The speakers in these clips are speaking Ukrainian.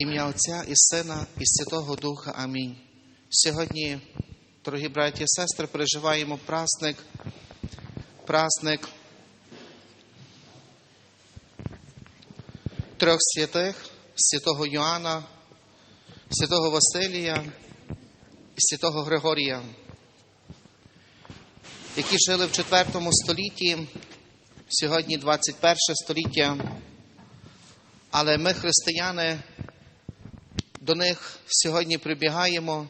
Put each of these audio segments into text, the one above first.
Ім'я Отця і Сина, і Святого Духа. Амінь. Сьогодні, дорогі браті і сестри, переживаємо праздник, праздник трьох святих, святого Йоанна, святого Василія і святого Григорія, які жили в IV столітті, сьогодні 21 століття. Але ми, християни, до них сьогодні прибігаємо,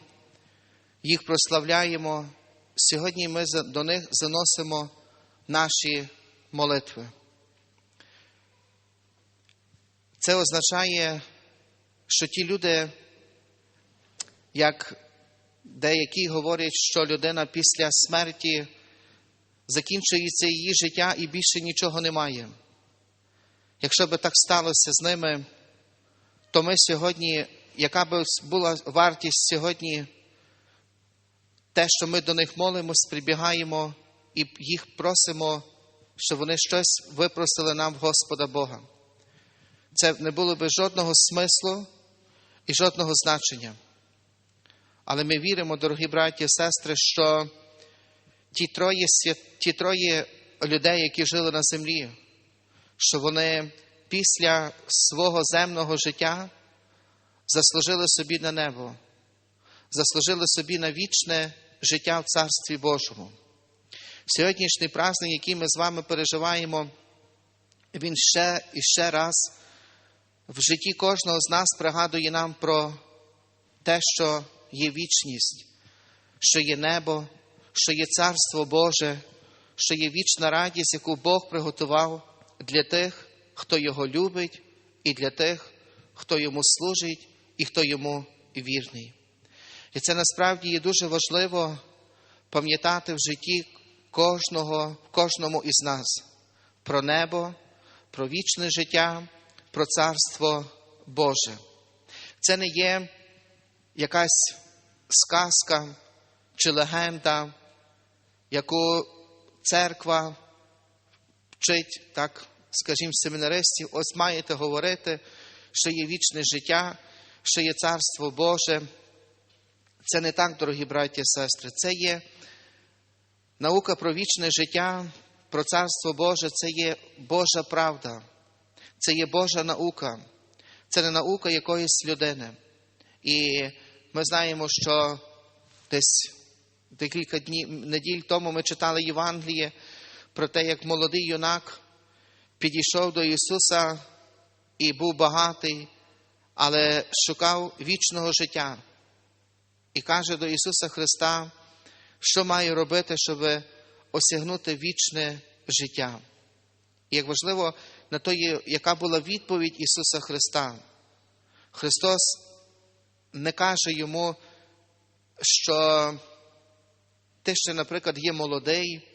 їх прославляємо. Сьогодні ми до них заносимо наші молитви. Це означає, що ті люди, як деякі говорять, що людина після смерті закінчується її життя і більше нічого немає. Якщо би так сталося з ними, то ми сьогодні, яка би була вартість сьогодні, те, що ми до них молимось, прибігаємо і їх просимо, щоб вони щось випросили нам Господа Бога. Це не було би жодного смислу і жодного значення. Але ми віримо, дорогі браті і сестри, що ті троє, ті троє людей, які жили на землі, що вони після свого земного життя заслужили собі на небо, заслужили собі на вічне життя в Царстві Божому. Сьогоднішній праздник, який ми з вами переживаємо, він ще і ще раз в житті кожного з нас пригадує нам про те, що є вічність, що є небо, що є Царство Боже, що є вічна радість, яку Бог приготував для тих, хто його любить, і для тих, хто йому служить і хто йому вірний. І це насправді є дуже важливо пам'ятати в житті кожного, кожному із нас про небо, про вічне життя, про Царство Боже. Це не є якась сказка чи легенда, яку церква вчить, так, скажімо, семінаристів, ось маєте говорити, що є вічне життя, що є Царство Боже. Це не так, дорогі браті і сестри. Це є наука про вічне життя, про Царство Боже, це є Божа правда, це є Божа наука, це не наука якоїсь людини. І ми знаємо, що десь декілька днів неділь тому ми читали Євангеліє про те, як молодий юнак підійшов до Ісуса і був багатий, але шукав вічного життя. І каже до Ісуса Христа, що має робити, щоб осягнути вічне життя. І як важливо на то, яка була відповідь Ісуса Христа. Христос не каже йому, що ти ще, наприклад, є молодий,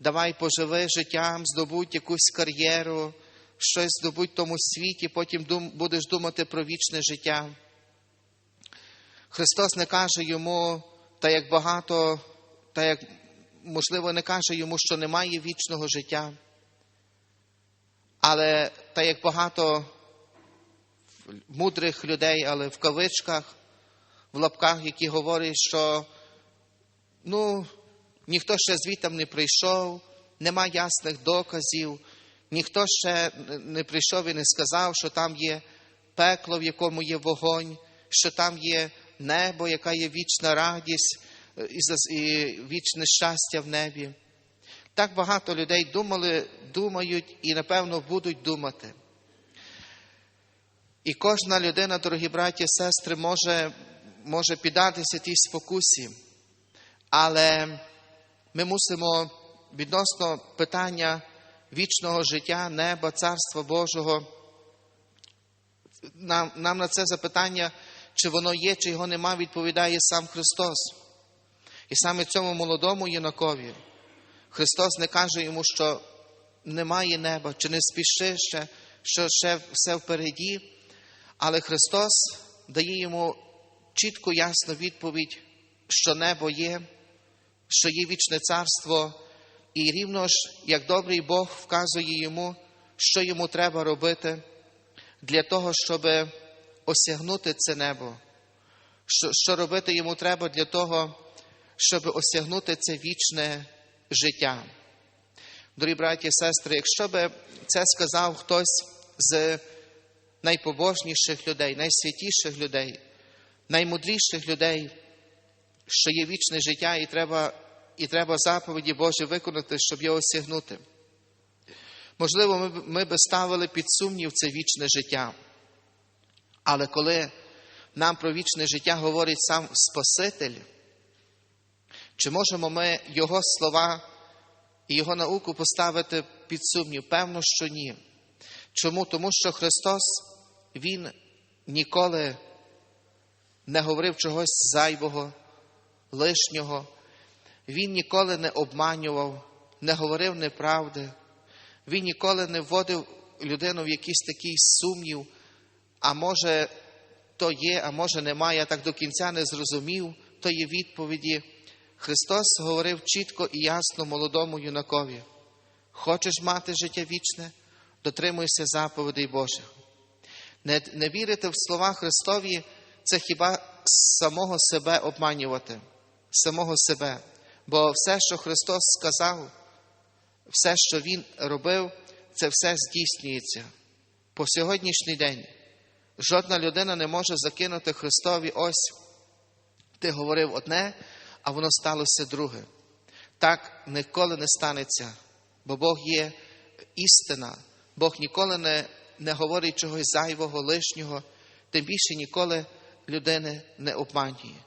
давай поживи життям, здобудь якусь кар'єру, щось здобудь в тому світі, потім дум, будеш думати про вічне життя. Христос не каже йому, та як багато, та як, можливо, не каже йому, що немає вічного життя. Але та як багато мудрих людей, але в кавичках, в лапках, які говорять, що ну, ніхто ще звітом не прийшов, нема ясних доказів, ніхто ще не прийшов і не сказав, що там є пекло, в якому є вогонь, що там є небо, яка є вічна радість і вічне щастя в небі. Так багато людей думали, думають і, напевно, будуть думати. І кожна людина, дорогі браті і сестри, може, може піддатися тій спокусі. Але ми мусимо відносно питання вічного життя, неба, Царства Божого. Нам, нам на це запитання, чи воно є, чи його нема, відповідає сам Христос. І саме цьому молодому юнакові Христос не каже йому, що немає неба, чи не спіши ще, що ще все впереді. Але Христос дає йому чітку, ясну відповідь, що небо є, що є вічне царство, і рівно ж, як добрий Бог вказує йому, що йому треба робити для того, щоб осягнути це небо, що, що робити йому треба для того, щоб осягнути це вічне життя. Дорогі браті і сестри, якщо би це сказав хтось з найпобожніших людей, найсвятіших людей, наймудріших людей, що є вічне життя, і треба, і треба заповіді Божі виконати, щоб його осягнути. Можливо, ми, б- ми би ставили під сумнів це вічне життя. Але коли нам про вічне життя говорить сам Спаситель, чи можемо ми Його слова і Його науку поставити під сумнів? Певно, що ні. Чому? Тому що Христос, Він ніколи не говорив чогось зайвого, лишнього. Він ніколи не обманював, не говорив неправди. Він ніколи не вводив людину в якийсь такий сумнів, а може, то є, а може немає, я так до кінця не зрозумів, то є відповіді. Христос говорив чітко і ясно молодому юнакові: хочеш мати життя вічне, дотримуйся заповідей Божих. Не, не вірити в слова Христові це хіба самого себе обманювати, самого себе. Бо все, що Христос сказав, все, що Він робив, це все здійснюється. По сьогоднішній день жодна людина не може закинути Христові ось ти говорив одне, а воно сталося друге. Так ніколи не станеться, бо Бог є істина. Бог ніколи не, не говорить чогось зайвого, лишнього, тим більше ніколи людини не обманює.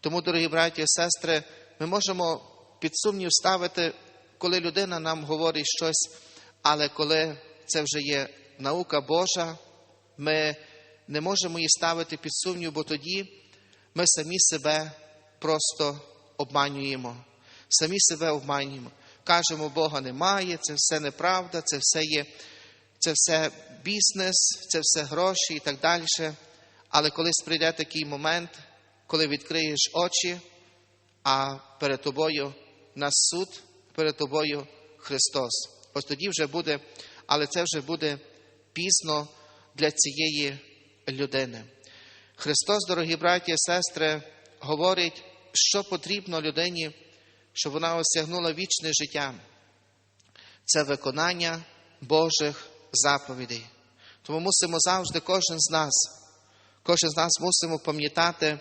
Тому, дорогі браті і сестри, ми можемо під сумнів ставити, коли людина нам говорить щось, але коли це вже є наука Божа, ми не можемо її ставити під сумнів, бо тоді ми самі себе просто обманюємо. Самі себе обманюємо. Кажемо, Бога немає, це все неправда, це все є, це все бізнес, це все гроші і так далі. Але колись прийде такий момент, коли відкриєш очі, а перед тобою на суд, перед тобою Христос. Ось тоді вже буде, але це вже буде пізно для цієї людини. Христос, дорогі браті і сестри, говорить, що потрібно людині, щоб вона осягнула вічне життя. Це виконання Божих заповідей. Тому мусимо завжди, кожен з нас, кожен з нас мусимо пам'ятати,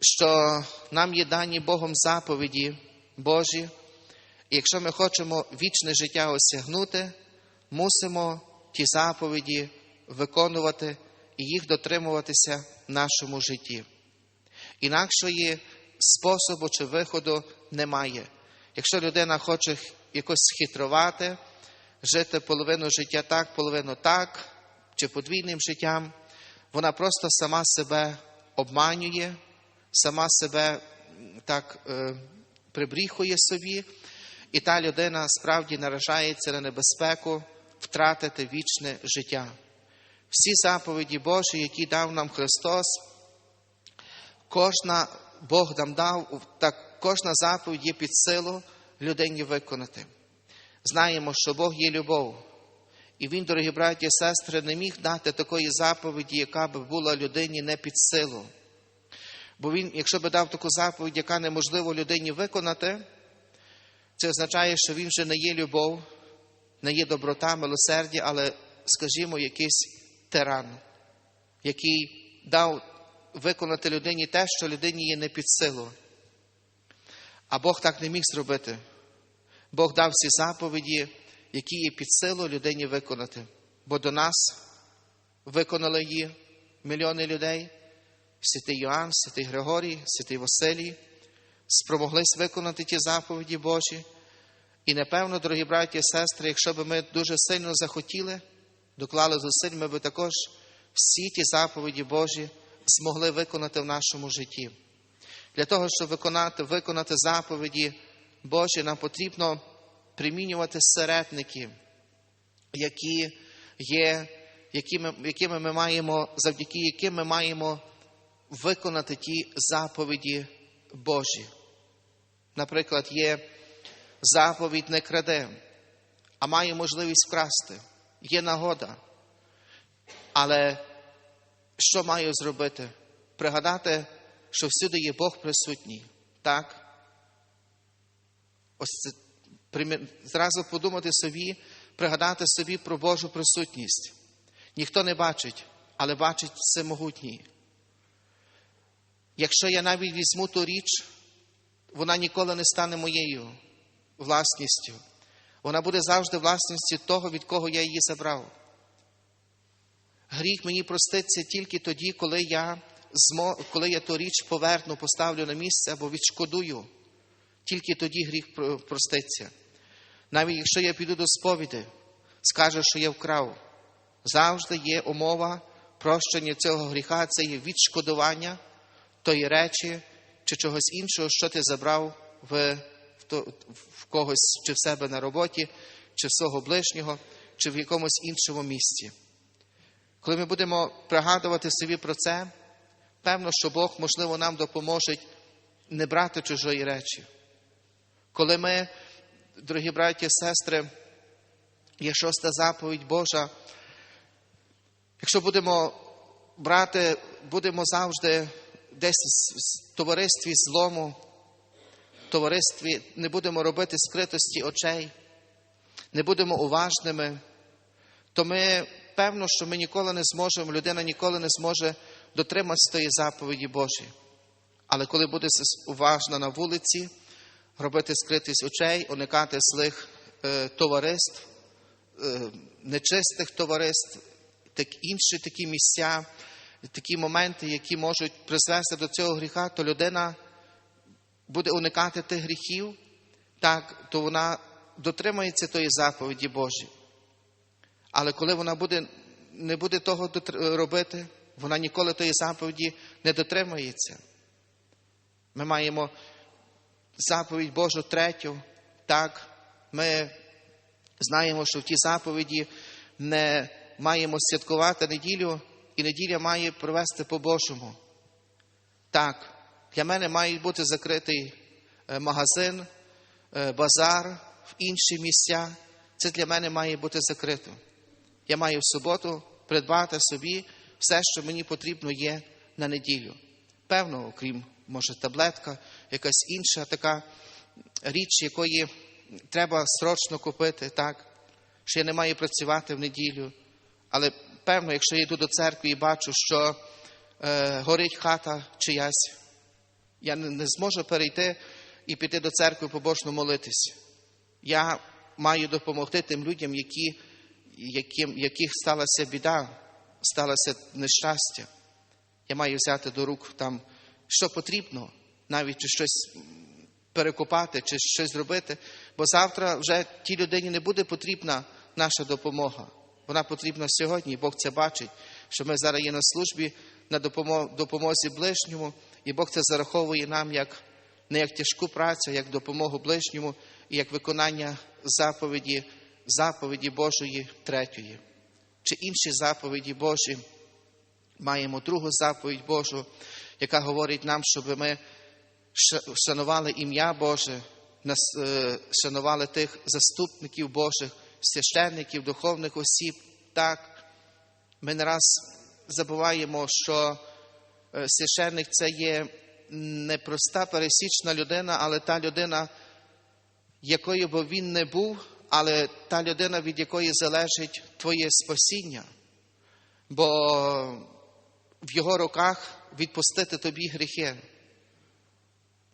що нам є дані Богом заповіді Божі. І якщо ми хочемо вічне життя осягнути, мусимо ті заповіді виконувати і їх дотримуватися в нашому житті. Інакшої способу чи виходу немає. Якщо людина хоче якось схитрувати, жити половину життя так, половину так, чи подвійним життям, вона просто сама себе обманює, сама себе так е, прибріхує собі, і та людина справді наражається на небезпеку втратити вічне життя. Всі заповіді Божі, які дав нам Христос, кожна Бог нам дав, так кожна заповідь є під силу людині виконати. Знаємо, що Бог є любов. І Він, дорогі браті і сестри, не міг дати такої заповіді, яка би була людині не під силу. Бо він, якщо би дав таку заповідь, яка неможливо людині виконати, це означає, що він вже не є любов, не є доброта, милосердя, але, скажімо, якийсь тиран, який дав виконати людині те, що людині є не під силу. А Бог так не міг зробити. Бог дав всі заповіді, які є під силу людині виконати. Бо до нас виконали її мільйони людей, святий Йоанн, святий Григорій, святий Василій, спромоглись виконати ті заповіді Божі. І напевно, дорогі браті і сестри, якщо б ми дуже сильно захотіли, доклали зусиль, ми б також всі ті заповіді Божі змогли виконати в нашому житті. Для того, щоб виконати, виконати заповіді Божі, нам потрібно примінювати середники, які є, якими, якими ми маємо, завдяки яким ми маємо виконати ті заповіді Божі. Наприклад, є заповідь не краде, а має можливість вкрасти, є нагода. Але що маю зробити? Пригадати, що всюди є Бог присутній. Так? Ось це зразу подумати собі, пригадати собі про Божу присутність. Ніхто не бачить, але бачить всемогутній. Якщо я навіть візьму ту річ, вона ніколи не стане моєю власністю. Вона буде завжди власністю того, від кого я її забрав. Гріх мені проститься тільки тоді, коли я, коли я ту річ поверну, поставлю на місце або відшкодую. Тільки тоді гріх проститься. Навіть якщо я піду до сповіді, скаже, що я вкрав, завжди є умова прощення цього гріха, це є відшкодування тої речі чи чогось іншого, що ти забрав в, в, когось, чи в себе на роботі, чи в свого ближнього, чи в якомусь іншому місці. Коли ми будемо пригадувати собі про це, певно, що Бог, можливо, нам допоможе не брати чужої речі. Коли ми, дорогі браті і сестри, є шоста заповідь Божа, якщо будемо брати, будемо завжди десь в товаристві злому, в товаристві не будемо робити скритості очей, не будемо уважними, то ми певно, що ми ніколи не зможемо, людина ніколи не зможе дотриматися тої заповіді Божої. Але коли буде уважна на вулиці, робити скритість очей, уникати злих е, товариств, е, нечистих товариств, так інші такі місця, такі моменти, які можуть призвести до цього гріха, то людина буде уникати тих гріхів, так, то вона дотримається тої заповіді Божої. Але коли вона буде, не буде того робити, вона ніколи тої заповіді не дотримається. Ми маємо заповідь Божу третю. Так, ми знаємо, що в тій заповіді не маємо святкувати неділю, і неділя має провести по-божому. Так, для мене має бути закритий е, магазин, е, базар в інші місця. Це для мене має бути закрито. Я маю в суботу придбати собі все, що мені потрібно є на неділю. Певно, окрім, може, таблетка, якась інша така річ, якої треба срочно купити, так, що я не маю працювати в неділю. Але певно, якщо я йду до церкви і бачу, що е, горить хата чиясь, я не, не зможу перейти і піти до церкви побожно молитись. Я маю допомогти тим людям, які, яким, яких сталася біда, сталося нещастя. Я маю взяти до рук там, що потрібно, навіть чи щось перекопати, чи щось зробити, бо завтра вже тій людині не буде потрібна наша допомога. Вона потрібна сьогодні, і Бог це бачить, що ми зараз є на службі на допомозі ближньому, і Бог це зараховує нам як не як тяжку працю, як допомогу ближньому і як виконання заповіді, заповіді Божої третьої. Чи інші заповіді Божі. Маємо другу заповідь Божу, яка говорить нам, щоб ми ша- шанували ім'я Боже, е, шанували тих заступників Божих, священників, духовних осіб. Так, ми не раз забуваємо, що е, священник це є не проста пересічна людина, але та людина, якою би він не був, але та людина, від якої залежить твоє спасіння. Бо в його руках відпустити тобі гріхи.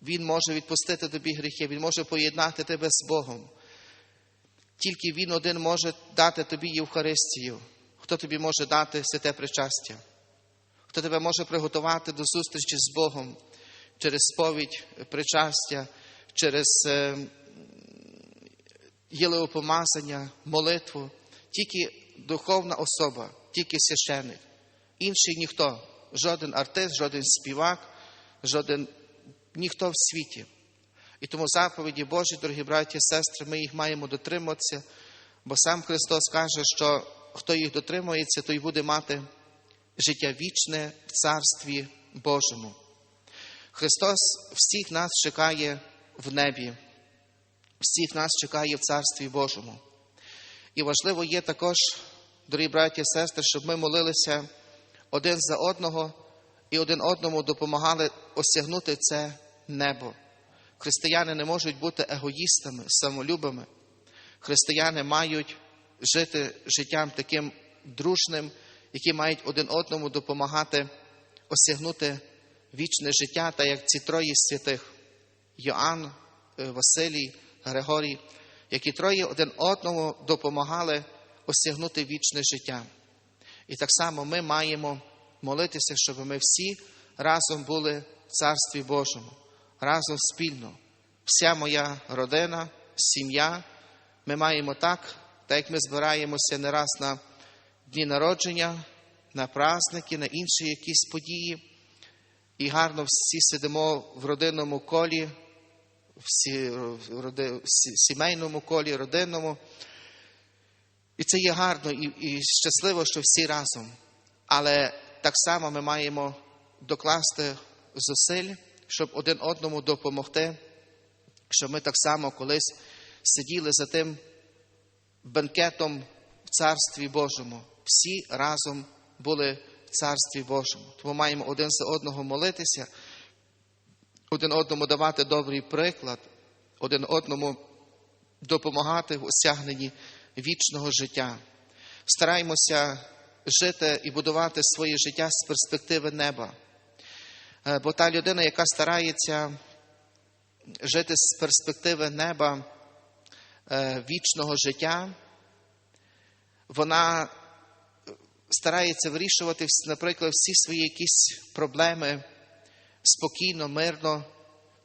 Він може відпустити тобі гріхи, він може поєднати тебе з Богом. Тільки Він один може дати тобі Євхаристію. Хто тобі може дати святе причастя? Хто тебе може приготувати до зустрічі з Богом через сповідь причастя, через е, єлеопомазання, молитву? Тільки духовна особа, тільки священик. Інший ніхто, жоден артист, жоден співак, жоден ніхто в світі. І тому заповіді Божі, дорогі браті і сестри, ми їх маємо дотримуватися, бо сам Христос каже, що хто їх дотримується, той буде мати життя вічне в Царстві Божому. Христос всіх нас чекає в небі, всіх нас чекає в Царстві Божому. І важливо є також, дорогі браті і сестри, щоб ми молилися один за одного і один одному допомагали осягнути це небо. Християни не можуть бути егоїстами, самолюбами. Християни мають жити життям таким дружним, які мають один одному допомагати осягнути вічне життя, та як ці троє святих Йоанн, е, Василій, Григорій, які троє один одному допомагали осягнути вічне життя. І так само ми маємо молитися, щоб ми всі разом були в Царстві Божому, разом спільно. Вся моя родина, сім'я, ми маємо так, так як ми збираємося не раз на дні народження, на праздники, на інші якісь події, і гарно всі сидимо в родинному колі, всі, в сімейному колі, родинному. І це є гарно і, і щасливо, що всі разом. Але так само ми маємо докласти зусиль, щоб один одному допомогти, щоб ми так само колись сиділи за тим бенкетом в Царстві Божому. Всі разом були в Царстві Божому. Тому маємо один за одного молитися, один одному давати добрий приклад, один одному допомагати в осягненні вічного життя. Стараємося жити і будувати своє життя з перспективи неба. Е, Бо та людина, яка старається жити з перспективи неба е, вічного життя, вона старається вирішувати, наприклад, всі свої якісь проблеми спокійно, мирно,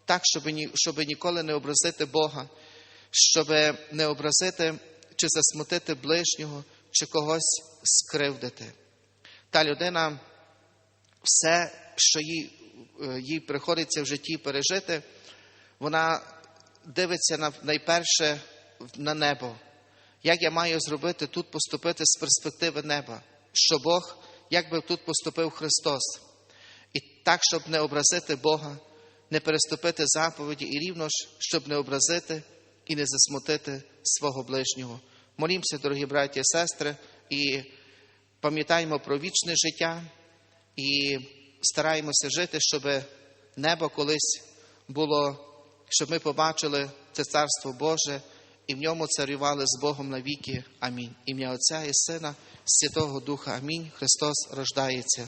так, щоб, щоб ніколи не образити Бога, щоб не образити чи засмутити ближнього, чи когось скривдити. Та людина, все, що їй, їй приходиться в житті пережити, вона дивиться на, найперше на небо. Як я маю зробити тут поступити з перспективи неба? Що Бог, як би тут поступив Христос? І так, щоб не образити Бога, не переступити заповіді, і рівно ж, щоб не образити і не засмутити свого ближнього. Молімося, дорогі браті і сестри, і пам'ятаємо про вічне життя і стараємося жити, щоб небо колись було, щоб ми побачили це Царство Боже і в ньому царювали з Богом навіки. Амінь. Ім'я Отця і Сина, Святого Духа. Амінь. Христос рождається.